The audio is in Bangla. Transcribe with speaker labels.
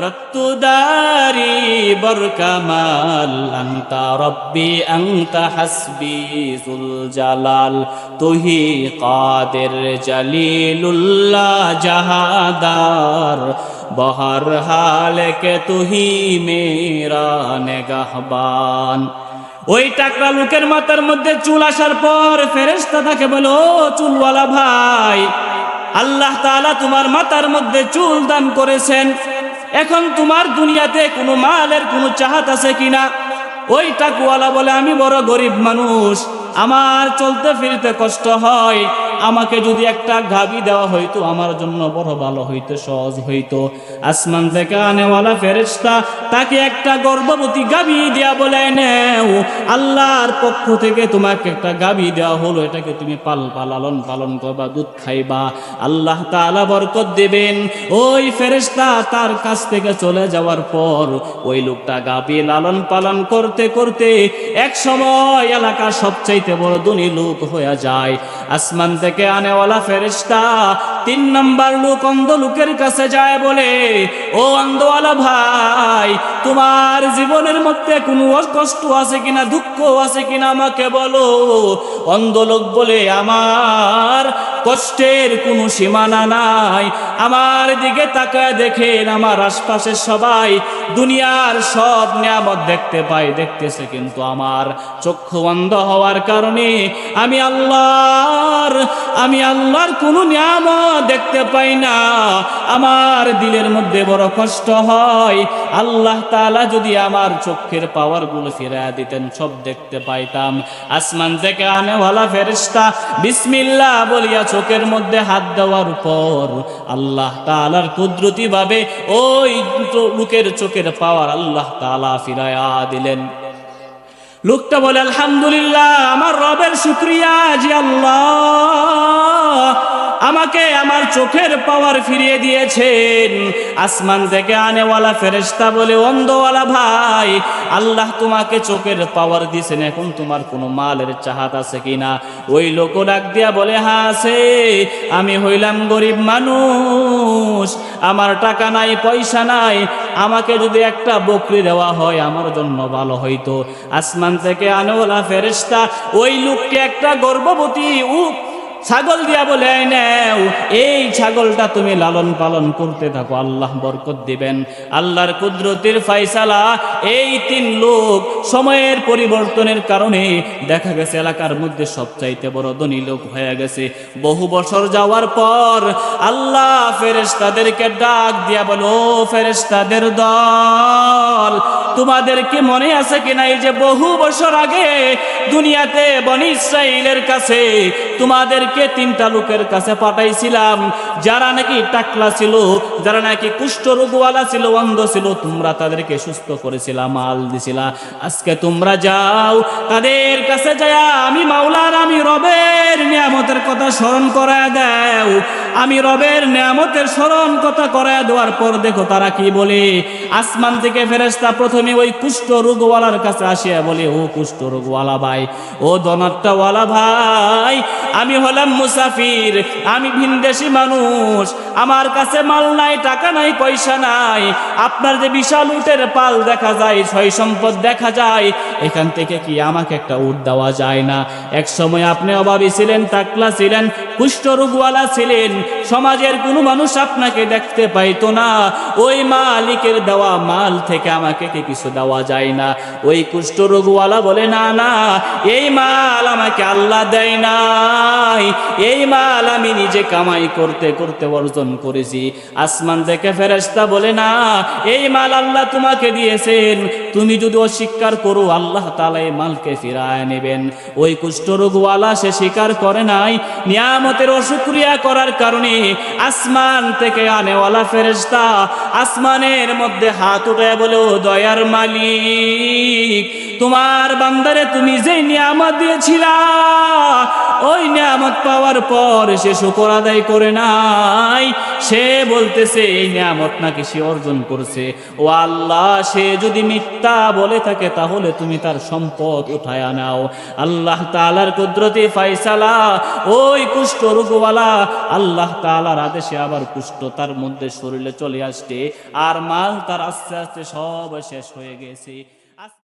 Speaker 1: রত্তুদারি বরকামাল। আংতা রব্বি অন্ত হসবি জুল জালাল। তুহি কাদের জলিলুল্লাহ জাহাদার। বহর হাল কে তুহি মেরা নেগহবান। ওই টাকরা লোকের মাথার মধ্যে চুল আসার পর ফেরেস্তা তাকে বলো চুলওয়ালা ভাই আল্লাহ তালা তোমার মাতার মধ্যে চুল দান করেছেন। এখন তোমার দুনিয়াতে কোনো মালের কোনো চাহাত আছে কিনা? ওই টাকুয়ালা বলে, আমি বড় গরিব মানুষ। আমার চলতে ফিরতে কষ্ট হয়। আমাকে যদি একটা গাবি দেওয়া হইতো, আমার জন্য বড় ভালো হইতো, সহজ হইতো। আসমান থেকে আনেওয়ালা ফেরেশতা তাকে একটা গর্ভবতী গাবি দেয়া বলে, নেও, আল্লাহর পক্ষ থেকে তোমাকে একটা গাবি দেওয়া হলো, এটাকে তুমি পাল পালালন পালন করবা, দুধ খাইবা। আল্লাহ তাআলা বরকত দেবেন। ওই ফেরেশতা তার কাছ থেকে চলে যাওয়ার পর ওই লোকটা গাবি লালন পালন করতে করতে এক সময় এলাকার সবচাইতে বড় ধনী লোক হয়ে যায়। আসমান থেকে আনেওয়ালা ফেরিস্তা তিন নম্বর লোক অন্ধ লোকের কাছে যায় বলে, ও অন্ধওয়ালা ভাই, তোমার জীবনের মধ্যে কোনো কষ্ট আছে কিনা, দুঃখ আছে কিনা আমাকে বলো। অন্ধ লোক বলে, আমার কষ্টের কোনো সীমানা নাই। আমার দিকে তাকায় দেখেন, আমার আশপাশের সবাই দুনিয়ার সব নিয়ামত দেখতে পাই দেখতেছে কিন্তু আমার চক্ষু বন্ধ হওয়ার কারণে আমি আল্লাহর আমি আল্লাহর কোনো নিয়ামত দেখতে পাই না। আমার দিলের মধ্যে বড় কষ্ট হয়। আল্লাহ তাআলা যদি আমার চোখের পাওয়ারগুলো ফিরায় দিতেন, সব দেখতে পাইতাম। আসমান থেকে আনেওয়ালা ফেরিস্তা বিসমিল্লা বলিয়া চোখের মধ্যে হাত দেওয়ার পর আল্লাহ তালার কুদরতি ভাবে ওই লোকের চোখের পাওয়ার আল্লাহ তালা ফিরায়া দিলেন। লোকটা বলে, আলহামদুলিল্লাহ, আমার রবের শুক্রিয়া জি আল্লাহ আমাকে আমার চোখের পাওয়ার ফিরিয়ে দিয়েছেন। আসমান থেকে আনেওয়ালা ফেরেশতা বলে, অন্ধওয়ালা ভাই, আল্লাহ তোমাকে চোখের পাওয়ার দিয়েছেন এখন তোমার কোনো মালের চাহাত আছে কিনা ওই লোক ডাক দিয়া বলে, হা আছে, আমি হইলাম গরিব মানুষ, আমার টাকা নাই, পয়সা নাই, আমাকে যদি একটা বকরি দেওয়া হয়, আমার জন্য ভালো হইতো। আসমান থেকে আনেওয়ালা ফেরেশতা, ওই লোককে একটা গর্ভবতী উপ ছাগল দিয়া বলে নেও, এই ছাগলটা তুমি লালন পালন করতে থাকো, আল্লাহ বরকত দিবেন। আল্লাহর কুদরতির ফাইসালা এই তিন লোক সময়ের পরিবর্তনের কারণে দেখা গেছে এলাকার মধ্যে সবচাইতে বড় ধনী লোক হয়ে গেছে। বহু বছর যাওয়ার পর আল্লাহ ফেরেশতাদেরকে ডাক দিয়া বলো ফেরেশতাদের দল, তোমাদের কি মনে আছে কিনা এই যে বহু বছর আগে দুনিয়াতে বনি কাছে কাছে তোমাদেরকে তিনটা লোকের কাছে পাঠাইছিলাম। যারা নাকি টাকলা ছিল, যারা নাকি কুষ্ঠ রোগওয়ালা ছিল, অন্ধ ছিল, তোমরা তাদেরকে সুস্থ করেছিলা, মাল দিছিলা। আজকে তোমরা যাও, তাদের কাছে যায় আমি মাওলার, আমি রবের নিয়ামতের কথা স্মরণ করায় দাও। আমি রবের নিয়ামতের স্মরণ কথা করায় দেওয়ার পর দেখো তারা কি বলে। আসমান থেকে ফেরেশতা প্রথমে ওই কুষ্ঠ রোগওয়ালার কাছে আসিয়া বলে, ও কুষ্ঠ রোগওয়ালা ভাই, ও দনাট্টাওয়ালা ভাই আমি হলাম মুসাফির, আমি ভিনদেশি মানুষ, আমার কাছে মাল নাই, টাকা নাই, পয়সা নাই। আপনার যে বিশাল উটের পাল দেখা যায়, ছয় সম্পদ দেখা যায়, এখান থেকে কি আমাকে একটা উট দেওয়া যায় না? এক সময় আপনি অভাবী ছিলেন টাকলা ছিলেন কুষ্ঠরোগওয়ালা ছিলেন, সমাজের কোনো মানুষ আপনাকে দেখতে পাইতো না। ওই মালিকের দেওয়া মাল থেকে আমাকে কি কিছু দেওয়া যায় না? ওই কুষ্ঠরোগওয়ালা বলে, না না, এই মাল আমাকে আল্লাহ দেয় নাই। এই মাল আমি নিজে কামাই করতে করতে অর্জন করেছি। আসমান থেকে ফেরেশতা বলে, না, এই মাল আল্লাহ তোমাকে দিয়েছেন। তুমি যদি অস্বীকার করো, আল্লাহ তাআলা এই মালকে ফিরায় নেবেন। ওই কুষ্ঠরোগওয়ালা সে স্বীকার করে নাই। নিয়ামতের অশুক্রিয়া করার কারণে আসমান থেকে আনেওয়ালা ফেরেশতা আসমানের মধ্যে হাত উঠে বলে দয়ার মালিক, তোমার বান্দারে তুমি যে নিয়ামত দিয়েছিলা ওই নিয়ামত পাওয়ার পর সে শুকর আদায় করে নাই। সে বলতেছে, এই নিয়ামত নাকি সে অর্জন করছে। ও আল্লাহ, সে যদি মিথ্যা বলে থাকে তাহলে তুমি তার সম্পদ উঠায় নাও আল্লাহ তালার কুদরতি ফাইসালা ওই কুষ্ঠ রোগওয়ালা আল্লাহ তালার আদেশে আবার কুষ্ঠ তার মধ্যে শরীরে চলে আসছে। আর মাল তার আস্তে আস্তে সব শেষ হয়ে গেছে।